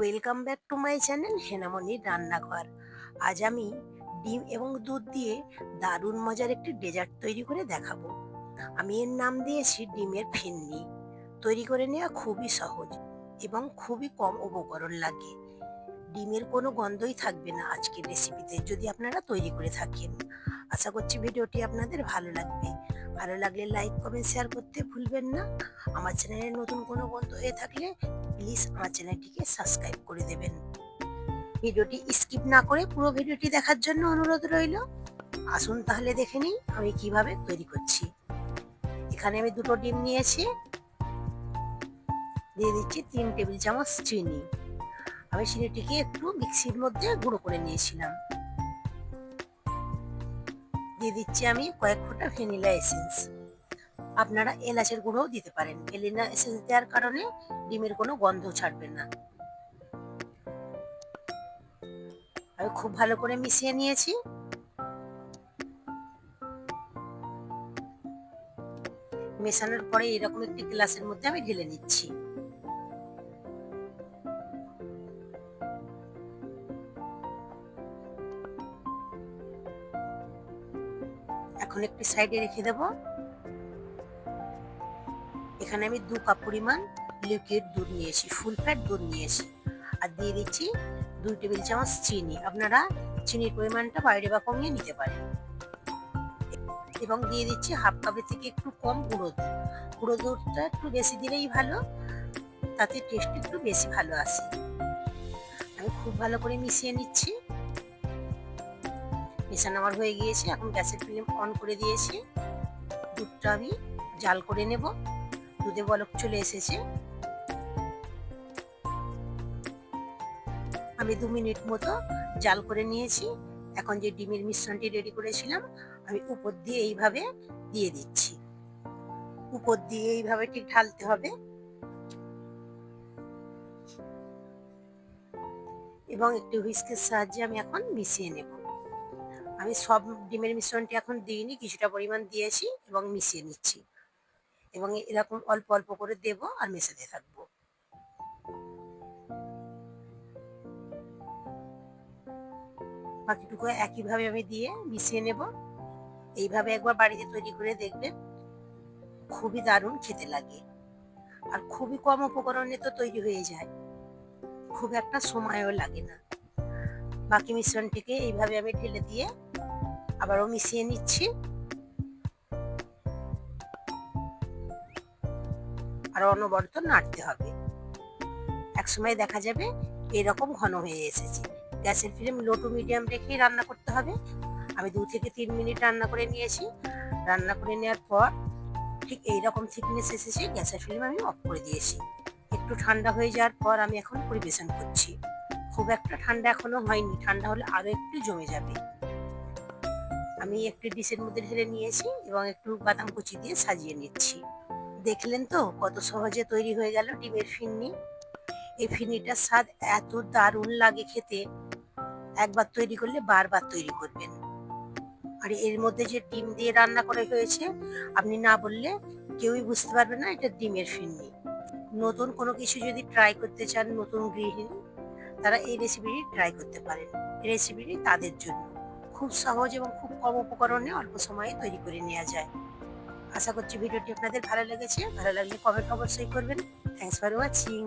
Welcome back to my channel হেনামনির রান্নাঘর আজ আমি ডিম এবং দুধ দিয়ে দারুণ মজার একটি ডেজার্ট তৈরি করে দেখাবো। আমি এর নাম দিয়েছি ডিমের ফিন্নি। তৈরি করে নেওয়া খুবই সহজ এবং খুবই কম উপকরণ লাগে। ডিমের কোনো গন্ধই থাকবে না আজকের রেসিপিতে যদি আপনারা তৈরি করে থাকেন। আশা করছি ভিডিওটি আপনাদের ভালো লাগবে। ভালো লাগলে লাইক কমেন্ট শেয়ার করতে ভুলবেন না। আমার চ্যানেলে নতুন কোনো বন্ধু হয়ে থাকলে প্লিজ আমার চ্যানেলটিকে সাবস্ক্রাইব করে দেবেন। ভিডিওটি স্কিপ না করে পুরো ভিডিওটি দেখার জন্য অনুরোধ রইল। আসুন তাহলে দেখে নিই আমি কীভাবে তৈরি করছি। এখানে আমি দুটো ডিম নিয়েছি। দিয়ে দিচ্ছি তিন টেবিল চামচ চিনি। আমি চিনিটিকে একটু মিক্সির মধ্যে গুঁড়ো করে নিয়েছিলাম। দিয়ে দিচ্ছি আমি কয়েক ফোঁটা ভ্যানিলা এসেন্স। আপনারা এলাচের গুঁড়োও দিতে পারেন। ভ্যানিলা এসেন্স দেওয়ার কারণে ডিমের কোনো গন্ধ ছাড়বে না। আমি খুব ভালো করে মিশিয়ে নিয়েছি। মেশানোর পরে এরকম একটি গ্লাসের মধ্যে আমি ঢেলে নিচ্ছি। এখন একটি সাইডে রেখে দেব। এখানে আমি দু কাপ পরিমাণ লিকুইড দুধ নিয়েছি ফুল ফ্যাট দুধ নিয়েছি আর দিয়ে দিচ্ছি দুই টেবিল চামচ চিনি। আপনারা চিনির পরিমাণটা বাইরে বা কমিয়ে নিতে পারেন। এবং দিয়ে দিচ্ছি হাফ কাপের থেকে একটু কম গুঁড়ো দুধ। গুঁড়ো দুধটা একটু বেশি দিলেই ভালো, তাতে টেস্ট একটু বেশি ভালো আসে। আমি খুব ভালো করে মিশিয়ে নিচ্ছি। মেশানো আমার হয়ে গিয়েছে। এখন গ্যাসের ফ্লেম অন করে দিয়েছি। দুধটা আমি জাল করে নেব। দুধে বলক চলে এসেছে। আমি দু মিনিট মতো জাল করে নিয়েছি। এখন যে ডিমের মিশ্রণটি রেডি করেছিলাম, আমি উপর দিয়ে এইভাবে দিয়ে দিচ্ছি। উপর দিয়ে এইভাবে ঠিক ঢালতে হবে। এবং একটি হুইস্কের সাহায্যে আমি এখন মিশিয়ে নেব। আমি সব ডিমের মিশ্রণটি এখন দিইনি, কিছুটা পরিমাণ দিয়েছি এবং মিশিয়ে নিচ্ছি। এবং এরকম অল্প অল্প করে দেব আর মেশাতে থাকব। বাকিটুকু একইভাবে আমি দিয়ে মিশিয়ে নেব। এইভাবে একবার বাড়িতে তৈরি করে দেখবেন খুবই দারুণ খেতে লাগে। আর খুবই কম উপকরণে তো তৈরি হয়ে যায়। খুব একটা সময়ও লাগে না। বাকি মিশ্রণটিকে এইভাবে আমি ঢেলে দিয়ে আবারও মিশিয়ে নিচ্ছি। আর অনবরত নাড়তে হবে। একসময় দেখা যাবে এরকম ঘন হয়ে এসেছে। গ্যাসের ফ্লেম লো টু মিডিয়াম রেখেই রান্না করতে হবে। আমি দু থেকে তিন মিনিট রান্না করে নিয়েছি। রান্না করে নেওয়ার পর ঠিক এইরকম থিকনেস এসেছে, গ্যাসের ফ্লেম আমি অফ করে দিয়েছি। একটু ঠান্ডা হয়ে যাওয়ার পর আমি এখন পরিবেশন করছি। খুব একটা ঠান্ডা এখনও হয়নি, ঠান্ডা হলে আরও একটু জমে যাবে। আমি একটি ডিশের মধ্যে ঢেলে নিয়েছি এবং একটু বাদাম কুচি দিয়ে সাজিয়ে নিচ্ছি। দেখলেন তো কত সহজে তৈরি হয়ে গেল ডিমের ফিন্নি? এই ফিন্নিটার স্বাদ এত দারুণ লাগে খেতে। একবার তৈরি করলে বারবার তৈরি করবেন। আর এর মধ্যে যে ডিম দিয়ে রান্না করা হয়েছে, আপনি না বললে কেউই বুঝতে পারবে না এটা ডিমের ফিন্নি। নতুন কোনো কিছু যদি ট্রাই করতে চান নতুন গৃহিণী, তারা এই রেসিপিটি ট্রাই করতে পারেন। রেসিপিটি তাদের জন্য। খুব সহজ এবং খুব কম উপকরণে অল্প সময়ে তৈরি করে নেওয়া যায়। আশা করছি ভিডিওটি আপনাদের ভালো লেগেছে। ভালো লাগলে কমেন্ট অবশ্যই করবেন। Thanks for watching